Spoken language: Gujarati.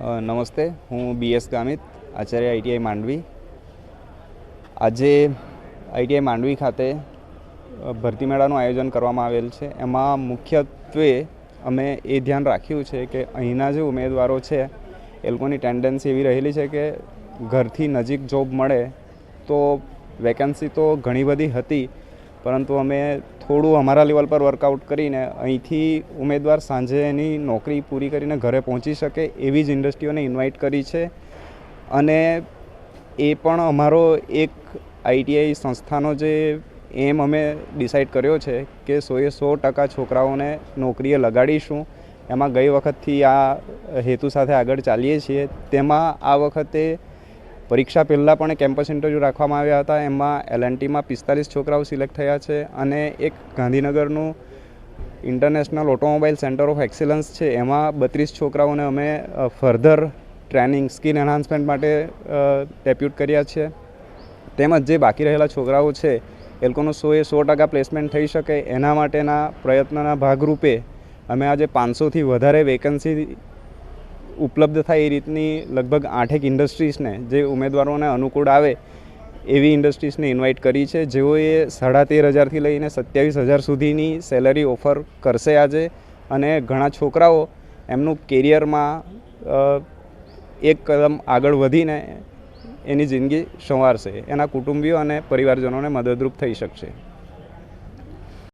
નમસ્તે, હું બીએસ ગામિત, આચાર્ય આઈટીઆઈ માંડવી. આજે આઈટીઆઈ માંડવી ખાતે ભરતી મેળાનું આયોજન કરવામાં આવેલ છે. એમાં મુખ્યત્વે અમે એ ધ્યાન રાખ્યું છે કે અહીંના જે ઉમેદવારો છે, એ લોકોની ટેન્ડન્સી એવી રહેલી છે કે ઘરથી નજીક જોબ મળે તો વેકેન્સી તો ઘણી બધી હતી, પરંતુ અમે થોડું અમારા લેવલ પર વર્કઆઉટ કરીને અહીંથી ઉમેદવાર સાંજે એની નોકરી પૂરી કરીને ઘરે પહોંચી શકે એવી જ ઇન્ડસ્ટ્રીઓને ઇન્વાઇટ કરી છે. અને એ પણ અમારો એક આઈટીઆઈ સંસ્થાનો જે એમ અમે ડિસાઈડ કર્યો છે કે સોએ સો ટકા છોકરાઓને નોકરીએ લગાડીશું. એમાં ગઈ વખતથી આ હેતુ સાથે આગળ ચાલીએ છીએ. તેમાં આ વખતે પરીક્ષા પહેલાં પણ કેમ્પસ ઇન્ટરવ્યૂ રાખવામાં આવ્યા હતા. એમાં એલએનટીમાં પિસ્તાલીસ છોકરાઓ સિલેક્ટ થયા છે અને એક ગાંધીનગરનું international automobile centre of excellence છે. એમાં બત્રીસ છોકરાઓને અમે ફર્ધર ટ્રેનિંગ સ્કિલ એન્હાન્સમેન્ટ માટે ડેપ્યુટ કર્યા છે. તેમજ જે બાકી રહેલા છોકરાઓ છે એ લોકોનું સો એ સો ટકા પ્લેસમેન્ટ થઈ શકે એના માટેના પ્રયત્નના ભાગરૂપે અમે આજે પાંચસોથી વધારે વેકન્સી ઉપલબ્ધ થાય એ રીતની લગભગ આઠેક ઇન્ડસ્ટ્રીઝને જે ઉમેદવારોને અનુકૂળ આવે એવી ઇન્ડસ્ટ્રીઝને ઇન્વાઇટ કરી છે. જેઓએ સાડા તેર હજારથી લઈને સત્યાવીસ હજાર સુધીની સેલરી ઓફર કરશે આજે અને ઘણા છોકરાઓ એમનું કેરિયરમાં એક કદમ આગળ વધીને એની જિંદગી સંવારશે. એના કુટુંબીઓ અને પરિવારજનોને મદદરૂપ થઈ શકશે.